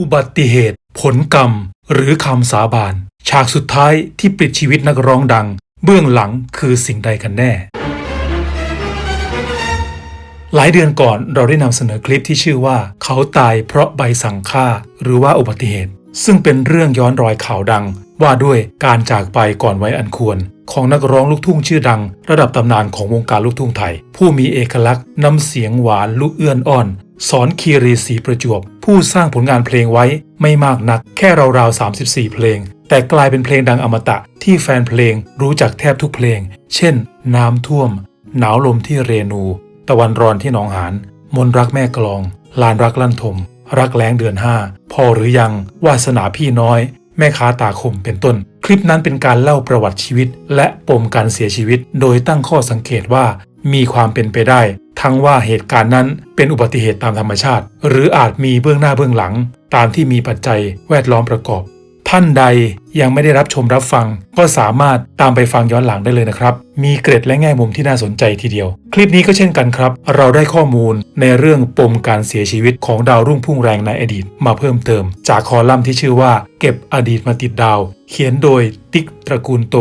อุบัติเหตุ ผลกรรม หรือคำสาบาน ฉากสุดท้ายที่ปลิดชีวิตนักร้องดัง เบื้องหลังคือสิ่งใดกันแน่ หลายเดือนก่อนเราได้นำเสนอคลิปที่ชื่อว่า เขาตายเพราะใบสั่งฆ่า หรือว่าอุบัติเหตุ ซึ่งเป็นเรื่องย้อนรอยข่าวดัง ว่าด้วยการจากไปก่อนไว้อันควร ของนักร้องลูกทุ่งชื่อดัง ระดับตำนานของวงการลูกทุ่งไทย ผู้มีเอกลักษณ์น้ำเสียงหวานลูกเอื้อนอ้อน สอนคีรีศรีประจวบ ผู้สร้างผลงานเพลงไว้ไม่มากนัก แค่ราวๆ 34 เพลง แต่กลายเป็นเพลงดังอมตะ ที่แฟนเพลงรู้จักแทบทุกเพลง เช่น น้ำท่วม หนาวลมที่เรนู ตะวันร้อนที่หนองหานมนรักแม่กลอง ลานรักลั่นทม รักแรงเดือนห้าพอหรือยัง วาสนาพี่น้อย แม่ค้าตาคมเป็นต้น ลิปนั้นเป็นการเล่าประวัติชีวิต และปมการเสียชีวิต โดยตั้งข้อสังเกตว่ามีความเป็นไปได้ ทั้งว่าเหตุการณ์นั้นเป็นอุบัติเหตุตามธรรมชาติ หรืออาจมีเบื้องหน้าเบื้องหลัง ตามที่มีปัจจัยแวดล้อมประกอบ ท่านใดยังไม่ได้รับชมรับฟัง ก็สามารถตามไปฟังย้อนหลังได้เลยนะครับ มีเกร็ดและแง่มุมที่น่าสนใจทีเดียว คลิปนี้ก็เช่นกันครับ เราได้ข้อมูลในเรื่องปมการเสียชีวิตของดาวรุ่งพุ่งแรงในอดีตมาเพิ่มเติม จากคอลัมน์ที่ชื่อว่า เก็บอดีตมาติดดาว เขียนโดยติ๊กตระกูลโต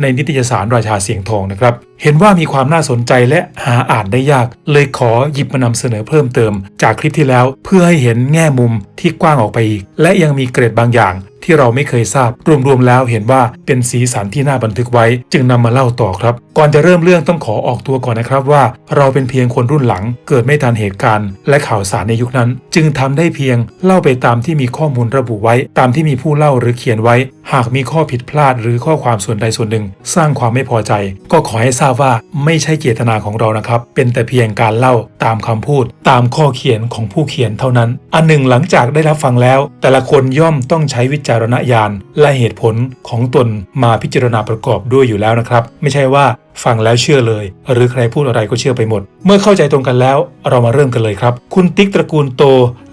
ในนิตยสารราชาเสียงทองนะครับ เห็นว่ามีความน่าสนใจและหาอ่านได้ยาก เลยขอหยิบมานำเสนอเพิ่มเติม จากคลิปที่แล้วเพื่อให้เห็นแง่มุมที่กว้างออกไปอีก และยังมีเกร็ดบางอย่างที่เราไม่เคยทราบ รวมๆแล้วเห็นว่าเป็นสีสันที่น่าบันทึกไว้ จึงนำมาเล่าต่อครับก่อนจะเริ่มเรื่องต้องขอออกตัวก่อนนะครับว่า เราเป็นเพียงคนรุ่นหลัง เกิดไม่ทันเหตุการณ์ และข่าวสารในยุคนั้น จึงทำได้เพียงเล่าไปตามที่มีข้อมูลระบุไว้ ตามที่มีผู้เล่าหรือเขียนไว้ หากมีข้อผิดพลาดหรือข้อความส่วนใดส่วนหนึ่ง สร้างความไม่พอใจ ก็ขอให้ทราบว่าไม่ใช่เจตนาของเรานะครับ เป็นแต่เพียงการเล่าตามคำพูด ตามข้อเขียนของผู้เขียนเท่านั้น อันหนึ่งหลังจากได้รับฟังแล้ว แต่ละคนย่อมต้องใช้วิจารณญาณและเหตุผลของตนมาพิจารณาประกอบด้วยอยู่แล้วนะครับ ไม่ใช่ว่า ฟังแล้วเชื่อเลย หรือใครพูดอะไรก็เชื่อไปหมด เมื่อเข้าใจตรงกันแล้ว เรามาเริ่มกันเลยครับ คุณติ๊กตระกูลโต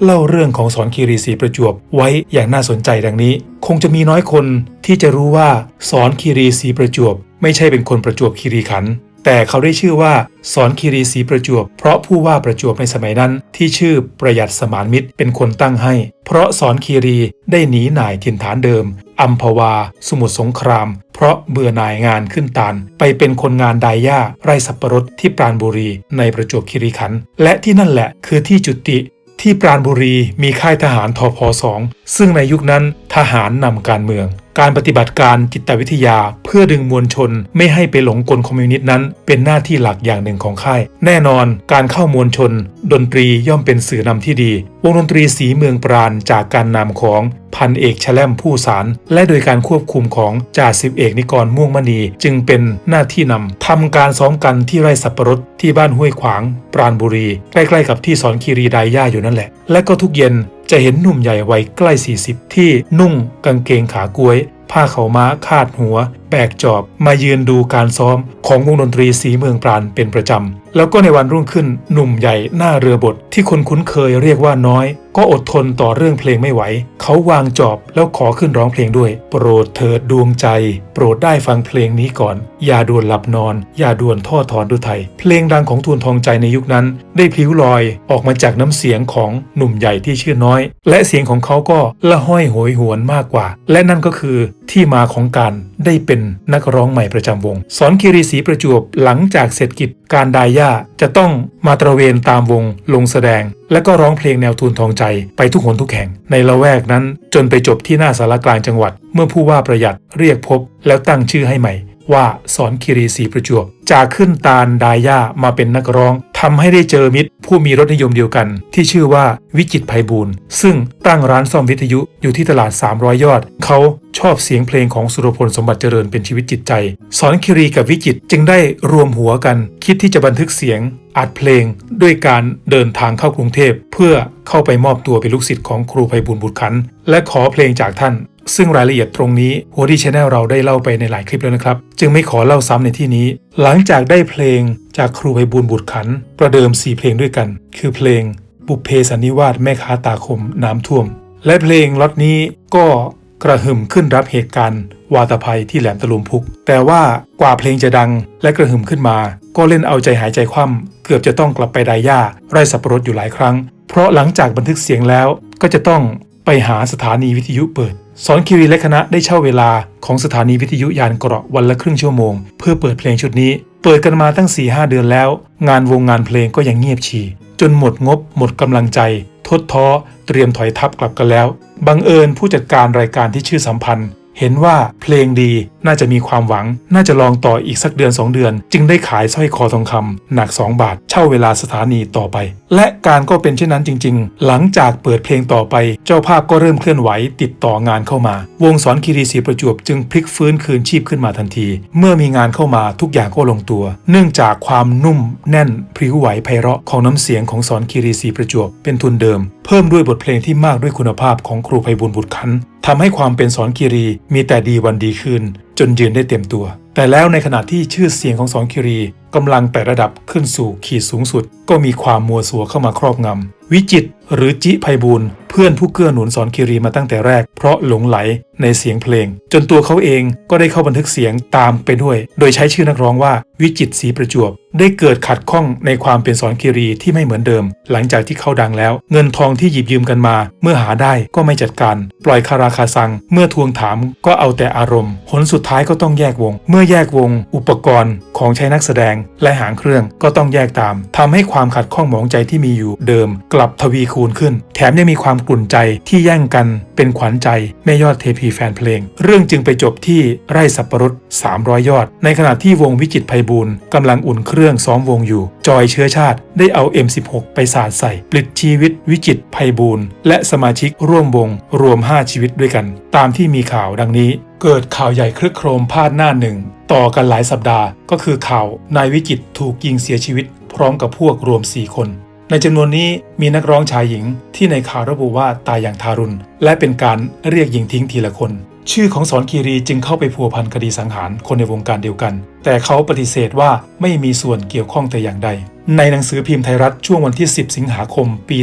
เล่าเรื่องของสอนคีรีศรีประจวบไว้อย่างน่าสนใจดังนี้ คงจะมีน้อยคนที่จะรู้ว่าสอนคีรีศรีประจวบ ไม่ใช่เป็นคนประจวบคีรีขันธ์ แต่เขาได้ชื่อว่าสอนคีรีศรีประจวบ เพราะผู้ว่าประจวบในสมัยนั้นที่ชื่อประหยัดสมานมิตรเป็นคนตั้งให้ เพราะสอนคีรีได้หนีหน่ายถิ่นฐานเดิมอัมพวา สมุทรสงคราม เพราะเบื่อหน่ายงานขึ้นตาลไปเป็นคนงานดายหญ้าไร่สับปะรดที่ปราณบุรีในประจวบคีรีขันธ์และที่นั่นแหละคือที่จุติที่ปราณบุรีมีค่ายทหารทพสองซึ่งในยุคนั้นทหารนำการเมือง การปฏิบัติการจิตวิทยา เพื่อดึงมวลชน ไม่ให้ไปหลงกลคอมมิวนิสต์นั้น เป็นหน้าที่หลักอย่างหนึ่งของค่าย แน่นอนการเข้ามวลชน ดนตรีย่อมเป็นสื่อนำที่ดี วงดนตรีสีเมืองปราณจากการนำของพันเอกแชล่มผู้สาร และโดยการควบคุมของจ่าสิบเอกนิกรม่วงมณี จึงเป็นหน้าที่นำทำการซ้อมกันที่ไร่สับปะรดที่บ้านห้วยขวาง ปราณบุรี ใกล้ๆกับที่สอนคีรีไดย่าอยู่นั่นแหละ และก็ทุกเย็น จะเห็นหนุ่มใหญ่วัยใกล้ 40 ที่นุ่งกางเกงขากวย ผ้าเขาม้าคาดหัว แบกจอบมายืนดูการซ้อมของวงดนตรีสีเมืองปราณเป็นประจำ แล้วก็ในวันรุ่งขึ้นหนุ่มใหญ่หน้าเรือบทที่คนคุ้นเคยเรียกว่าน้อย ก็อดทนต่อเรื่องเพลงไม่ไหว เขาวางจอบแล้วขอขึ้นร้องเพลงด้วย โปรดเถิดดวงใจ โปรดได้ฟังเพลงนี้ก่อน อย่าด่วนหลับนอน อย่าด่วนท่อถอนดูไทย เพลงดังของทูลทองใจในยุคนั้น ได้พลิ้วลอยออกมาจากน้ำเสียงของหนุ่มใหญ่ที่ชื่อน้อย และเสียงของเขาก็ละห้อยโหยหวนมากกว่า และนั่นก็คือ ที่มาของการได้เป็นนักร้องใหม่ประจำวง สอนคีรีศรีประจวบหลังจากเสร็จกิจการดายาจะต้องมาตระเวนตามวงลงแสดง และก็ร้องเพลงแนวทูนทองใจไปทุกหนทุกแห่ง ในละแวกนั้นจนไปจบที่หน้าสารกลางจังหวัด เมื่อผู้ว่าประหยัดเรียกพบแล้วตั้งชื่อให้ใหม่ว่าสอนคีรีศรีประจวบจากขึ้นตาลดายามาเป็นนักร้อง ทำให้ได้เจอมิตร ผู้มีรสนิยมเดียวกัน ที่ชื่อว่าวิจิตรไพบูลย์ซึ่งตั้งร้านซ่อมวิทยุอยู่ที่ตลาด 300 ยอด เขาชอบเสียงเพลงของสุรพลสมบัติเจริญเป็นชีวิตจิตใจ สอนคิรีกับวิจิตจึงได้รวมหัวกัน คิดที่จะบันทึกเสียงอัดเพลง ด้วยการเดินทางเข้ากรุงเทพ เพื่อเข้าไปมอบตัวเป็นลูกศิษย์ของครูไพบูลย์บุตรขัน และขอเพลงจากท่าน ซึ่งรายละเอียดตรงนี้หัวดีชแนลเราได้เล่าไปในหลายคลิปแล้วนะครับ จึงไม่ขอเล่าซ้ำในที่นี้ หลังจากได้เพลงจากครูไพบูลบุตรขัน ประเดิม 4 เพลงด้วยกัน คือเพลงบุพเพสันนิวาสแม่ค้าตาคมน้ำท่วม และเพลงล็อตนี้ก็กระหึ่มขึ้นรับเหตุการณ์ วาตภัยที่แหลมตะลุมพุก แต่ว่ากว่าเพลงจะดังและกระหึ่มขึ้นมา ก็เล่นเอาใจหายใจคว่ำเกือบจะต้องกลับไปไดย่าไร่สับปะรดอยู่หลายครั้ง เพราะหลังจากบันทึกเสียงแล้วก็จะต้องไปหาสถานีวิทยุเปิด สอนคิรีและคณะได้เช่าเวลาของสถานีวิทยุยานเกราะวันละครึ่งชั่วโมง เพื่อเปิดเพลงชุดนี้ เปิดกันมาตั้ง4 5เดือนแล้ว งานวงงานเพลงก็ยังเงียบชีจนหมดงบ หมดกำลังใจ ทดท้อ เตรียมถอยทับกลับกันแล้ว บังเอิญผู้จัดการรายการที่ชื่อสัมพันธ์ เห็นว่าเพลงดีน่าจะมีความหวัง น่าจะลองต่ออีกสักเดือน 2 เดือน จึงได้ขายสร้อยคอทองคำหนัก 2 บาท เช่าเวลาสถานีต่อไป และการก็เป็นเช่นนั้นจริง ๆ หลังจากเปิดเพลงต่อไป เจ้าภาพก็เริ่มเคลื่อนไหวติดต่องานเข้ามา วงสอนคีรีศรีประจวบจึงพลิกฟื้นคืนชีพขึ้นมาทันที เมื่อมีงานเข้ามาทุกอย่างก็ลงตัว เนื่องจากความนุ่มแน่นพริ้วไหวไพเราะของน้ำเสียงของสอนคีรีศรีประจวบเป็นทุนเดิม เพิ่มด้วยบทเพลงที่มากด้วยคุณภาพของครูไพบุญบุตรคันทำให้ความเป็นสอนคีรีมีแต่ดีวันดีคืน จนยืนได้เต็มตัว แต่แล้วในขณะที่ชื่อเสียงของสอนคิรีกำลังแต่ระดับขึ้นสู่ขีดสูงสุด ก็มีความมัวสัวเข้ามาครอบงำ วิจิตหรือจิไพบูลเพื่อนผู้เกื้อหนุนสอนคิรีมาตั้งแต่แรก เพราะหลงไหลในเสียงเพลง จนตัวเขาเองก็ได้เข้าบันทึกเสียงตามไปด้วย โดยใช้ชื่อนักร้องว่าวิจิตรศรีประจวบ ได้เกิดขัดข้องในความเป็นสอนคิรีที่ไม่เหมือนเดิม หลังจากที่เขาดังแล้ว เงินทองที่หยิบยืมกันมา เมื่อหาได้ก็ไม่จัดการ ปล่อยคาราคาซัง เมื่อทวงถามก็เอาแต่อารมณ์ผลสุดท้ายก็ต้องแยกวง เมื่อแยกวง อุปกรณ์ ของใช้นักแสดงและหางเครื่องก็ต้องแยกตามทำให้ความขัดข้องหมองใจที่มีอยู่เดิม กลับทวีคูณขึ้น แถมยังมีความกลุ่นใจที่แย่งกันเป็นขวัญใจแม่ยอดเทพีแฟนเพลง เรื่องจึงไปจบที่ไร่สับปะรด300 ยอด ในขณะที่วงวิจิตไพบูลย์กำลังอุ่นเครื่องซ้อมวงอยู่ จอยเชื้อชาติได้เอา M16 ไปสาดใส่ปลิดชีวิตวิจิตไพบูลย์และสมาชิกร่วมวงรวม 5 ชีวิตด้วยกัน ตามที่มีข่าวดังนี้ เกิดข่าวใหญ่คลึกโครมพาดหน้าหนึ่ง ต่อกันหลายสัปดาห์ ก็คือข่าวนายวิจิตถูกยิงเสียชีวิต พร้อมกับพวกรวม 4 คน ในจำนวนนี้มีนักร้องชายหญิงที่ในข่าวระบุว่าตายอย่างทารุณ และเป็นการเรียกยิงทิ้งทีละคน ชื่อของสอนคีรีจึงเข้าไปพัวพันคดีสังหารคนในวงการเดียวกัน แต่เขาปฏิเสธว่าไม่มีส่วนเกี่ยวข้องแต่อย่างใด ในหนังสือพิมพ์ไทยรัฐช่วงวันที่ 10 สิงหาคม ปี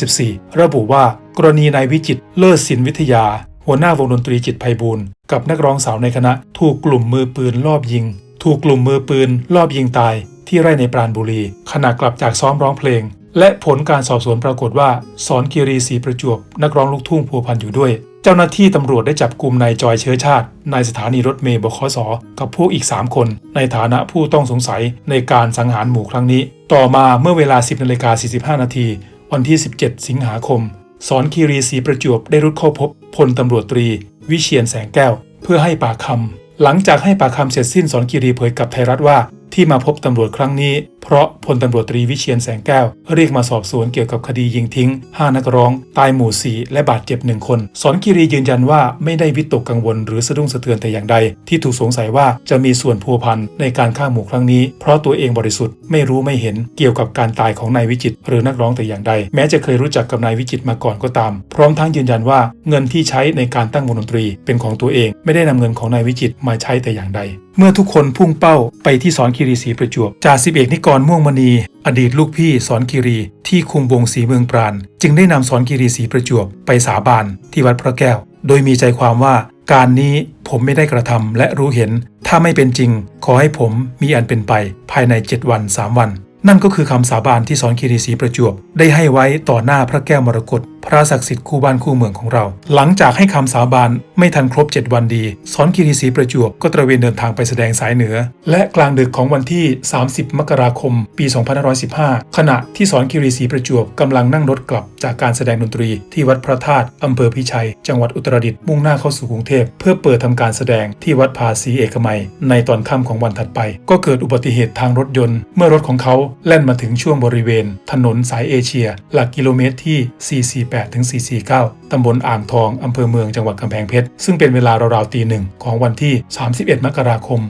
2514 ระบุว่ากรณีนายวิจิตเลิศศิลวิทยา หัวหน้าวงดนตรีจิตไพบูลกับนักร้องสาวในคณะ ถูกกลุ่มมือปืนลอบยิง ถูกกลุ่มมือปืนลอบยิงตาย ที่ไร่ในปราณบุรี ขณะกลับจากซ้อมร้องเพลง และผลการสอบสวนปรากฏว่า สอนคีรีศรีประจวบ นักร้องลูกทุ่งพัวพันอยู่ด้วย เจ้าหน้าที่ตำรวจได้จับกลุ่มนายจอยเชื้อชาตินายสถานีรถเมย์บขสกับพวกอีก 3 คน ในฐานะผู้ต้องสงสัยในการสังหารหมู่ครั้งนี้ ต่อมาเมื่อเวลา 10นาฬิกา45นาทีวันที่ 17 สิงหาคม สอนคีรีศรีประจวบได้รุดเข้าพบพลตำรวจตรี วิเชียนแสงแก้ว เพื่อให้ปากคำหลังจากให้ปากคำเสร็จสิ้นสอนคีรีเผยกับไทยรัฐว่า ที่มาพบตำรวจครั้งนี้ เพราะพลตำรวจตรีวิเชียนแสงแก้ว เรียกมาสอบสวนเกี่ยวกับคดียิงทิ้ง 5 นักร้อง ตายหมู่4และบาดเจ็บหนึ่งคน สอนคีรียืนยันว่าไม่ได้วิตกกังวลหรือสะดุ้งสะเทือนแต่อย่างใด ที่ถูกสงสัยว่าจะมีส่วนพัวพันในการฆ่าหมู่ครั้งนี้ เพราะตัวเองบริสุทธิ์ไม่รู้ไม่เห็นเกี่ยวกับการตายของนายวิจิต หรือนักร้องแต่อย่างใด แม้จะเคยรู้จักกับนายวิจิตมาก่อนก็ตาม พร้อมทั้งยืนยันว่าเงินที่ใช้ในการตั้งวงดนตรี เป็นของตัวเอง ไม่ได้นำเงินของนายวิจิตมาใช้แต่อย่างใด เมื่อทุกคนพุ่งเป้าไปที่สอนคีรีศรีประจวบจ่าสิบเอกนิกรม่วงมณี อดีตลูกพี่สอนคีรีที่คุมวงศรีเมืองปราณ จึงได้นำสอนคีรีศรีประจวบไปสาบานที่วัดพระแก้ว โดยมีใจความว่าการนี้ผมไม่ได้กระทำและรู้เห็น ถ้าไม่เป็นจริง ขอให้ผมมีอันเป็นไปภายใน 7 วัน 3 วัน นั่นก็คือคำสาบานที่สอนคีรีศรีประจวบได้ให้ไว้ต่อหน้าพระแก้วมรกต พระศักดิ์สิทธิ์คู่บ้านคู่เมืองของเรา หลังจากให้คำสาบานไม่ทันครบ 7 วันดีสอนคีรีศรีประจวบก็ตระเวนเดินทางไปแสดงสายเหนือ และกลางดึกของวันที่ 30 มกราคม ปี 2515 ขณะที่สอนคีรีศรีประจวบกำลังนั่งรถกลับจากการแสดงดนตรี ที่วัดพระธาตุอำเภอพิชัย จังหวัดอุตรดิตถ์มุ่งหน้าเข้าสู่กรุงเทพเพื่อเปิดทำการแสดงที่วัดภาษีเอกมัย ในตอนค่ำของวันถัดไป ก็เกิดอุบัติเหตุทางรถยนต์ เมื่อรถของเขาแล่นมาถึงช่วงบริเวณ ถนนสายเอเชีย หลักกิโลเมตรที่48ถึง449 ตำบลอ่างทอง อำเภอเมือง จังหวัดกำแพงเพชร ซึ่งเป็นเวลาราวๆตีหนึ่งของวันที่ 31 มกราคม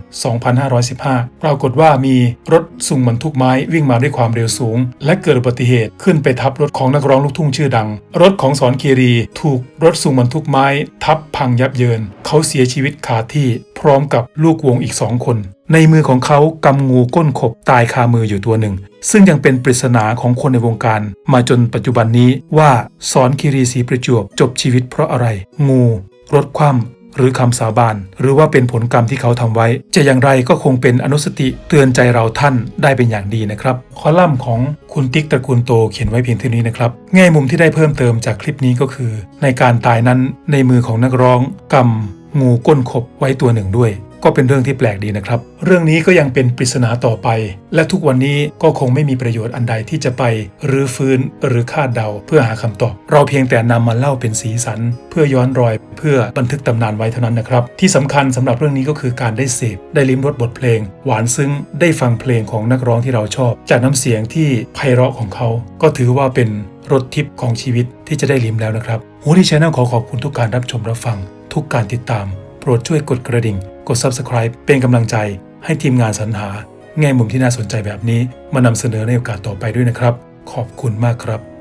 2515 ปรากฏว่ามีรถสุ่งบรรทุกไม้วิ่งมาด้วยความเร็วสูง และเกิดอุบัติเหตุขึ้นไปทับรถของนักร้องลูกทุ่งชื่อดัง รถของสอนคีรีถูกรถสุ่งบรรทุกไม้ ทับพังยับเยิน เขาเสียชีวิตคาที่พร้อมกับลูกวงอีกสองคน ในมือของเขากำงูก้นขบตายคามืออยู่ตัวหนึ่ง ซึ่งยังเป็นปริศนาของคนในวงการ มาจนปัจจุบันนี้ว่าสอนคีรีศรีประจวบจบชีวิตเพราะอะไร งูรถคว่ำหรือคำสาบาน หรือว่าเป็นผลกรรมที่เขาทำไว้ จะอย่างไรก็คงเป็นอนุสติเตือนใจเราท่านได้เป็นอย่างดีนะครับ คอลัมน์ของคุณติ๊กตระกูลโตเขียนไว้เพียงเท่านี้นะครับ แง่มุมที่ได้เพิ่มเติมจากคลิปนี้ก็คือ ในการตายนั้นในมือของนักร้องกำงูก้นขบไว้ตัวหนึ่งด้วย ก็เป็นเรื่องที่แปลกดีนะครับ เรื่องนี้ก็ยังเป็นปริศนาต่อไป และทุกวันนี้ก็คงไม่มีประโยชน์อันใดที่จะไปหรือฟื้นหรือคาดเดาเพื่อหาคำตอบ เราเพียงแต่นำมาเล่าเป็นสีสัน เพื่อย้อนรอย เพื่อบันทึกตำนานไว้เท่านั้นนะครับ ที่สำคัญสำหรับเรื่องนี้ก็คือการได้เสพได้ลิ้มรสบทเพลง หวานซึ้งได้ฟังเพลงของนักร้องที่เราชอบ จากน้ำเสียงที่ไพเราะของเขา ก็ถือว่าเป็นรสทิพย์ของชีวิตที่จะได้ลิ้มแล้วนะครับฮูดี้ชแนลขอขอบคุณทุกการรับชมรับฟัง ทุกการติดตาม โปรดช่วยกดกระดิ่ง กด Subscribe เป็นกำลังใจให้ทีมงานสรรหา แง่มุมที่น่าสนใจแบบนี้มานำเสนอในโอกาสต่อไปด้วยนะครับ ขอบคุณมากครับ